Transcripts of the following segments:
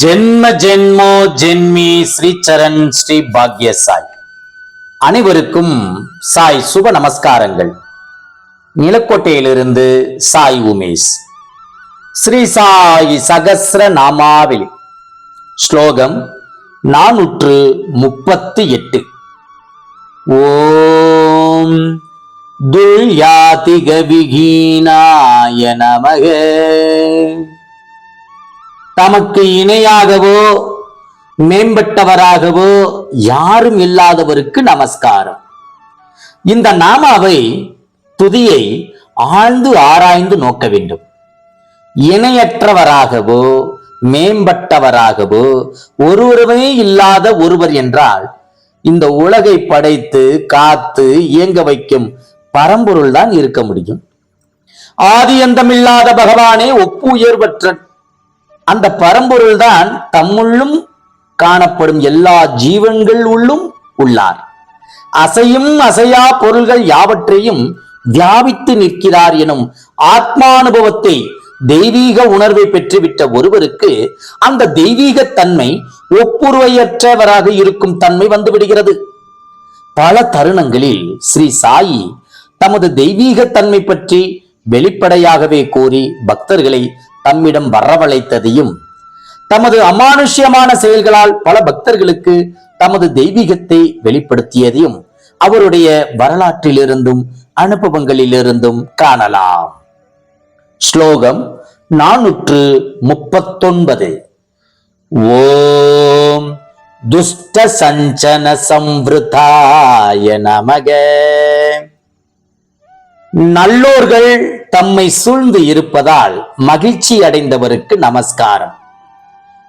ஜென்ம ஜென்மோ ஜென்மி ஸ்ரீச்சரண் ஸ்ரீ பாக்ய சாய் அனைவருக்கும் சாய் சுப நமஸ்காரங்கள். நிலக்கோட்டையிலிருந்து சாய் உமேஷ். ஸ்ரீ சாய் சகசிர நாமாவில் ஸ்லோகம் நானூற்று முப்பத்தி எட்டு. ஓம் துல்யாதிக விகீனாய நமக. தமக்கு இணையாகவோ மேம்பட்டவராகவோ யாரும் இல்லாதவருக்கு நமஸ்காரம். இந்த நாமாவை துதியை ஆழ்ந்து ஆராய்ந்து நோக்க வேண்டும். இணையற்றவராகவோ மேம்பட்டவராகவோ ஒருவருமே இல்லாத ஒருவர் என்றால் இந்த உலகை படைத்து காத்து இயங்க வைக்கும் பரம்பொருள் தான் இருக்க முடியும். ஆதியந்தமில்லாத பகவானே ஒப்பு உயர்வற்ற அந்த பரம்பொருள் தான் தம்முள்ளும் காணப்படும் எல்லா ஜீவன்கள் உள்ளும் உள்ளார். அசையும் அசையா பொருள்கள் யாவற்றையும் வியாபித்து நிற்கிறார் எனும் ஆத்மானுபவத்தை தெய்வீக உணர்வை பெற்றுவிட்ட ஒருவருக்கு அந்த தெய்வீக தன்மை ஒப்புருவையற்றவராக இருக்கும் தன்மை வந்துவிடுகிறது. பல தருணங்களில் ஸ்ரீ சாயி தமது தெய்வீக தன்மை பற்றி வெளிப்படையாகவே கூறி பக்தர்களை தம்மிடம் வரவழைத்ததையும் தமது அமானுஷ்யமான செயல்களால் பல பக்தர்களுக்கு தமது தெய்வீகத்தை வெளிப்படுத்தியதையும் அவருடைய வரலாற்றிலிருந்தும் அனுபவங்களிலிருந்தும் காணலாம். ஸ்லோகம் நானூற்று முப்பத்தொன்பது. ஓம் துஷ்ட சஞ்சன சம்வృతాய நமக. நல்லோர்கள் தம்மை சூழ்ந்து இருப்பதால் மகிழ்ச்சி அடைந்தவருக்கு நமஸ்காரம்.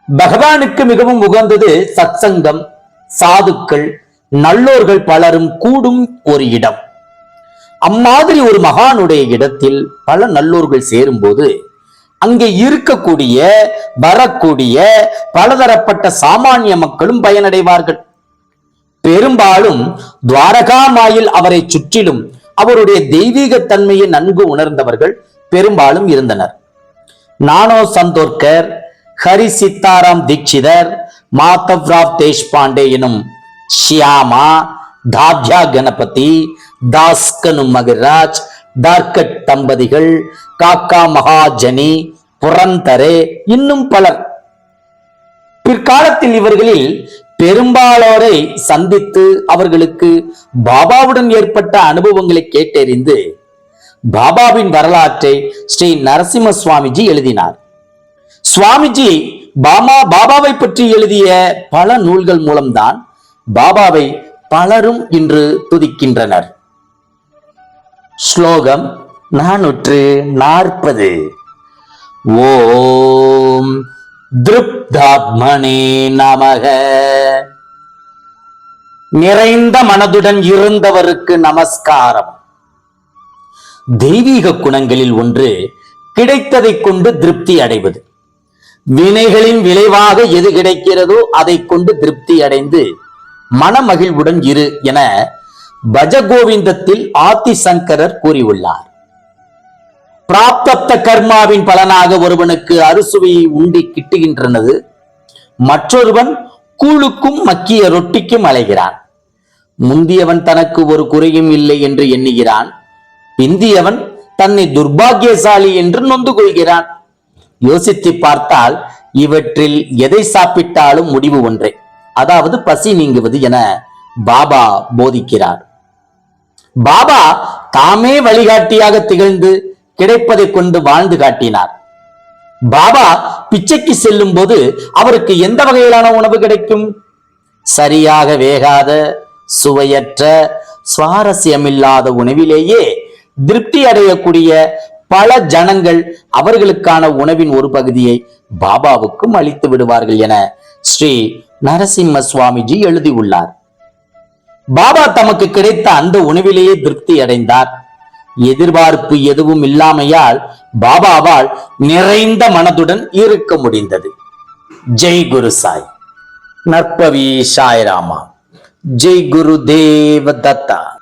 பகவானுக்கு மிகவும் உகந்தது சத்சங்கம் சாதுக்கள் நல்லோர்கள் பலரும் கூடும் ஒரு இடம். அம்மாதிரி ஒரு மகானுடைய இடத்தில் பல நல்லோர்கள் சேரும்போது அங்கே இருக்கக்கூடிய வரக்கூடிய பலதரப்பட்ட சாமானிய மக்களும் பயனடைவார்கள். பெரும்பாலும் துவாரகா மாயில் அவரை சுற்றிலும் அவருடைய தெய்வீக தன்மையை நன்கு உணர்ந்தவர்கள் பெரும்பாலும் இருந்தனர். நானோ சந்தோர்கர் ஹரி சித்தாராம் தீட்சிதர் மாதவ்ராவ் தேஷ்பாண்டே எனும் ஷியாமா தாத்யா கணபதி தாஸ்கனு மகராஜ் தார்கட் தம்பதிகள் காக்கா மகாஜனி புரந்தரே இன்னும் பலர். பிற்காலத்தில் இவர்களில் பெரும்பாலோரை சந்தித்து அவர்களுக்கு பாபாவுடன் ஏற்பட்ட அனுபவங்களை கேட்டறிந்து பாபாவின் வரலாற்றை ஸ்ரீ நரசிம்ம சுவாமிஜி எழுதினார். சுவாமிஜி பாமா பாபாவை பற்றி எழுதிய பல நூல்கள் மூலம்தான் பாபாவை பலரும் இன்று துதிக்கின்றனர். ஸ்லோகம் நானூற்று நாற்பது. ஓம் திருப்தாத்மனே நமக. நிறைந்த மனதுடன் இருந்தவருக்கு நமஸ்காரம். தெய்வீக குணங்களில் ஒன்று கிடைத்ததை கொண்டு திருப்தி அடைவது. வினைகளின் விளைவாக எது கிடைக்கிறதோ அதை கொண்டு திருப்தி அடைந்து மனமகிழ்வுடன் இரு என பஜகோவிந்தத்தில் ஆதிசங்கரர் கூறியுள்ளார். பிராப்தத்த கர்மாவின் பலனாக ஒருவனுக்கு அறுசுவையை உண்டி கிட்டுகின்றனது. மற்றொருவன் கூழுக்கும் மக்கிய ரொட்டிக்கும் அலைகிறான். முந்தியவன் தனக்கு ஒரு குறையும் இல்லை என்று எண்ணுகிறான். பிந்தியவன் தன்னை துர்பாகியசாலி என்று நொந்து கொள்கிறான். யோசித்து பார்த்தால் இவற்றில் எதை சாப்பிட்டாலும் முடிவு ஒன்றே. அதாவது பசி நீங்குவது என பாபா போதிக்கிறார். பாபா தாமே வழிகாட்டியாக திகழ்ந்து கிடைப்பதை கொண்டு வாழ்ந்து காட்டினார். பாபா பிச்சைக்கு செல்லும் போது அவருக்கு எந்த வகையிலான உணவு கிடைக்கும்? சரியாக வேகாத சுவையற்ற சுவாரஸ்யமில்லாத உணவிலேயே திருப்தி அடையக்கூடிய பல ஜனங்கள் அவர்களுக்கான உணவின் ஒரு பகுதியை பாபாவுக்கும் அளித்து விடுவார்கள் என ஸ்ரீ நரசிம்ம சுவாமிஜி எழுதியுள்ளார். பாபா தமக்கு கிடைத்த அந்த உணவிலேயே திருப்தி அடைந்தார். எதிர்பார்ப்பு எதுவும் இல்லாமையால் பாபாவால் நிறைந்த மனதுடன் இருக்க முடிந்தது. ஜெய் குரு சாய். நற்பவி சாய்ராமா. ஜெய் குரு தேவ தத்தா